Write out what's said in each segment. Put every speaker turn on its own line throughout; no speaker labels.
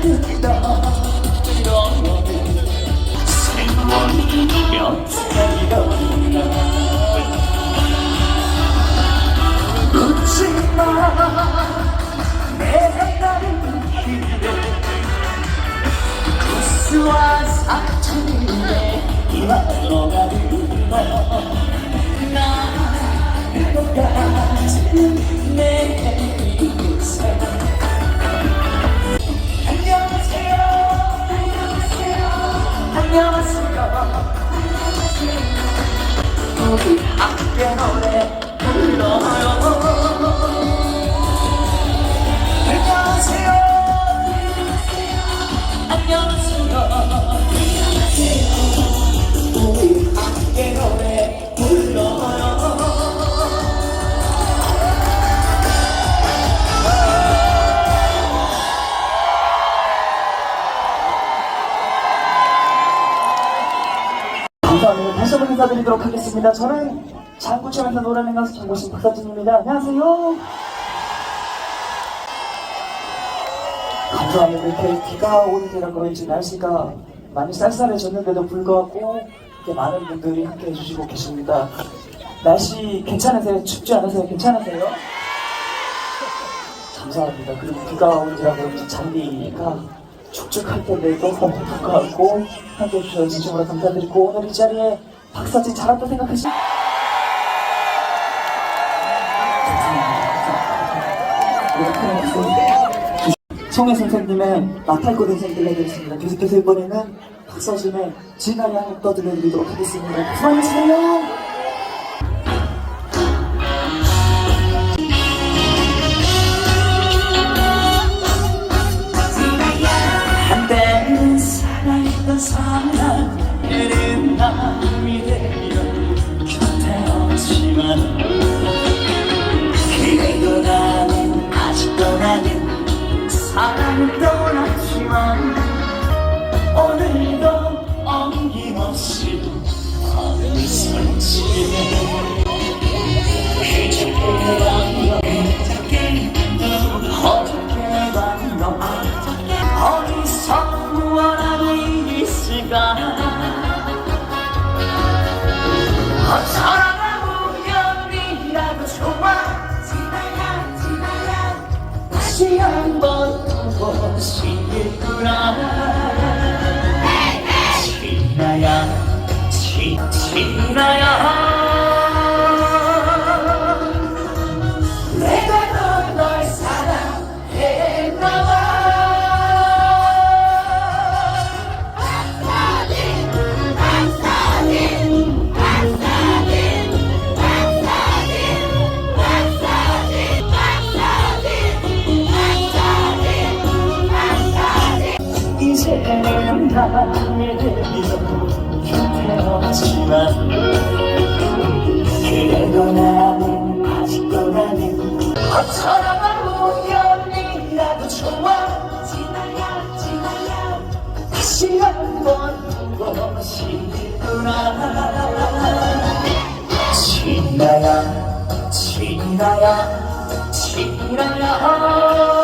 구
감사합니다. 다시 한번 인사드리도록 하겠습니다. 저는 장구청에서 노래하는 가수 장구신 박사진입니다. 안녕하세요. 감사합니다. 이렇게 비가 오는 데라 그런지 날씨가 많이 쌀쌀해졌는데도 불구하고 이렇게 많은 분들이 함께 해주시고 계십니다. 날씨 괜찮으세요? 춥지 않으세요? 괜찮으세요? 감사합니다. 그리고 비가 오는지라 그런지 잔디가 축축할 텐데도 불구하고 함께 해주셔서 진심으로 감사드리고 오늘 이 자리에 박사진 잘한다 생각하시 성혜 선생님의 나팔꽃 인생 들려드리겠습니다. 계속해서 이번에는 박서진의 한곡 떠들려드리도록 하겠습니다. 수고하셨어 사랑을 떠났지만 오늘도 어김없이 마음이 설치네 그저께 어저께 밤너 어디서 무엇하고 있을까 어쩌라고 우연이라도 좋아 지나야 지나야 다시 한번 신들구나. 신나야 신, 신나야. 나는 어쩌다가 우연이라도 좋아. 지나야 지나야. 다시 한번 보고 싶구나. 지나야 지나야 지나야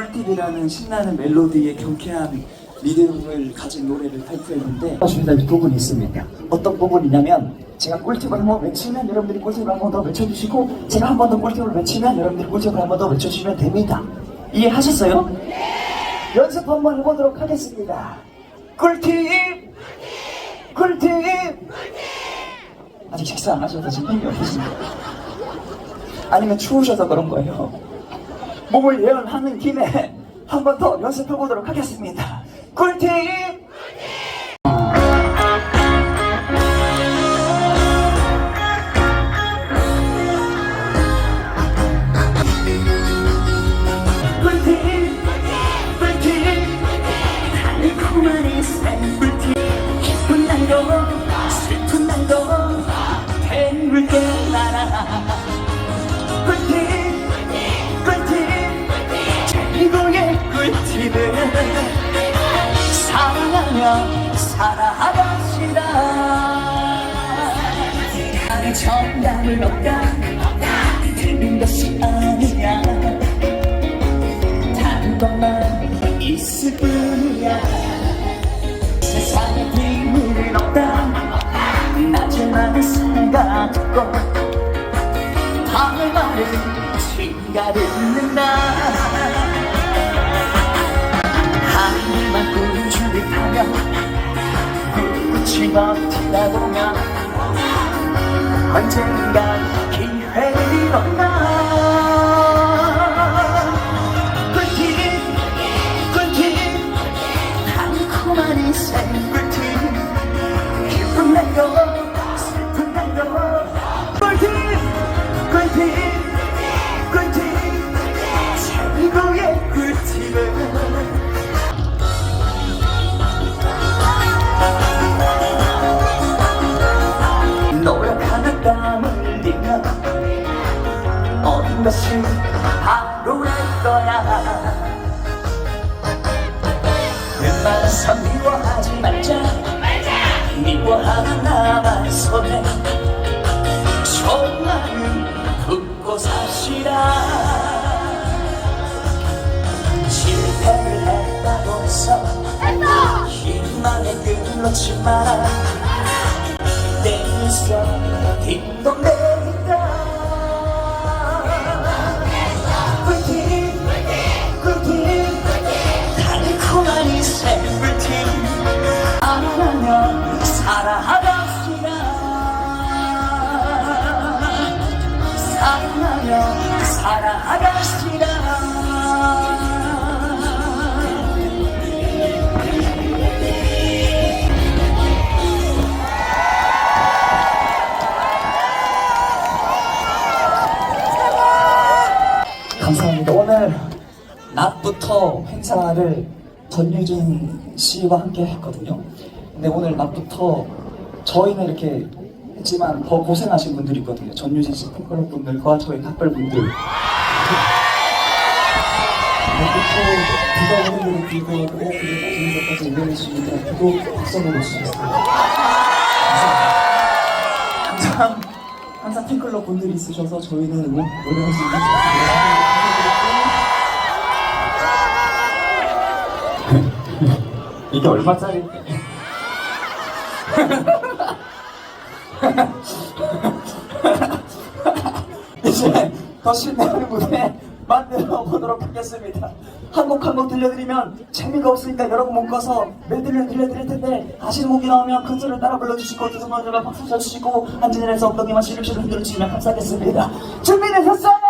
꿀팁이라는 신나는 멜로디의 경쾌한 리듬을 가진 노래를 발표했는데. 이 부분이 있습니다. 어떤 부분이냐면 제가 꿀팁을 한번 외치면 여러분들이 꿀팁을 한 번 더 외쳐주시고 제가 한 번 더 꿀팁을 외치면 여러분들이 꿀팁을 한 번 더 외쳐주시면 됩니다. 이해하셨어요? 연습 한번 해보도록 하겠습니다. 꿀팁! 꿀팁! 아직 식사 안 하셔서 지금 힘이 없으신가요? 아니면 추우셔서 그런 거예요. 몸을 예언하는 김에 한 번 더 연습해 보도록 하겠습니다. 꿀팁! 낮에만 생각고 밤의 말을 칭가듣는다. 하늘만 꾸준히 타며 끝이 버티다 보면 언젠가 기회를 얻나 놓지 마라 내 눈썹 딩동댕이다. 꿀팁 꿀팁 달콤한 인생 꿀팁 안하며 살아갑시다. 사랑하며 감사합니다. 낮부터 행사를 전유진 씨와 함께 했거든요. 근데 오늘 낮부터
저희는 이렇게 했지만 더 고생하신 분들이 있거든요. 전유진 씨 팬클럽 분들과 저희 각별 분들. 또 비가 오는 데는 비고 그리고 마지막 것까지 응원해주신 분들한테도 박수 한번 주시겠습니다. 항상 항상 팬클럽 분들이 있으셔서 저희는 응원 노래할 수 있는
이게 얼마짜리?
이제 더 신나는 무대 만들어 보도록 하겠습니다. 한 곡 한 곡 들려드리면 재미가 없으니까 여러 곡 묶어서 멜디를 들려드릴 텐데 아시는 곡이 나오면 그 소리를 따라 불러주시고 두 손을 들어 박수 쳐주시고 한진에서 엉덩이만 시름시름 흔들어주시면 감사하겠습니다. 준비되셨어요?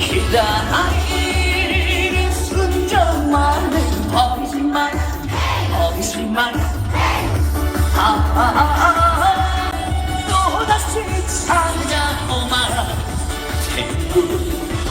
기다리는 순정만은 버리지만 아 또다시 찾아오마 태국도야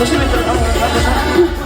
조심해 들어가.
정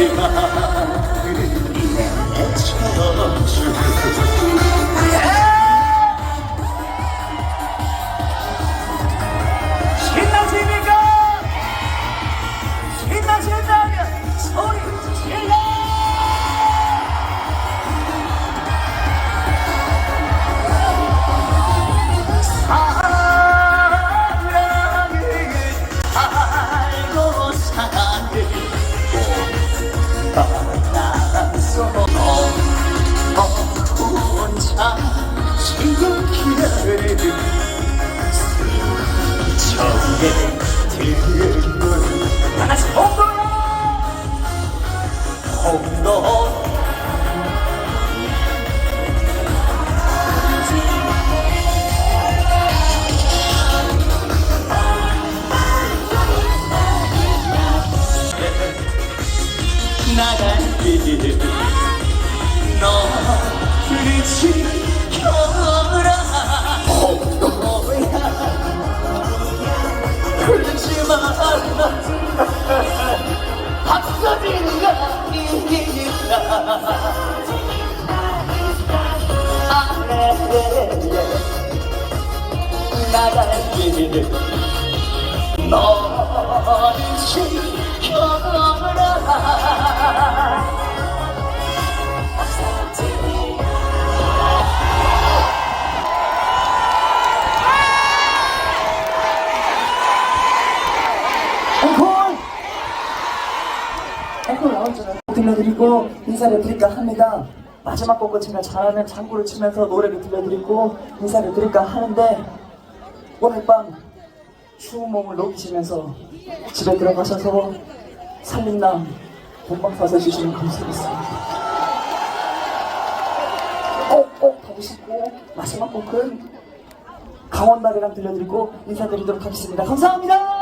신나십니 지금 기다를 저에 들고 하나씩 홍도야 홍도 나갈 길 너를 지 앵콜! 앵콜 나올 줄은 들려드리고 인사를 드릴까 합니다 마지막 곡을 치면 잘하는 장구를 치면서 노래를 들려드리고 인사를 드릴까 하는데 오늘 밤 추운 몸을 녹이시면서 집에 들어가셔서 살림남 본방 사서 주시는 감사하겠습니다. 꼭꼭 받으시고 마지막 곡은 강원바리랑 들려드리고 인사드리도록 하겠습니다. 감사합니다.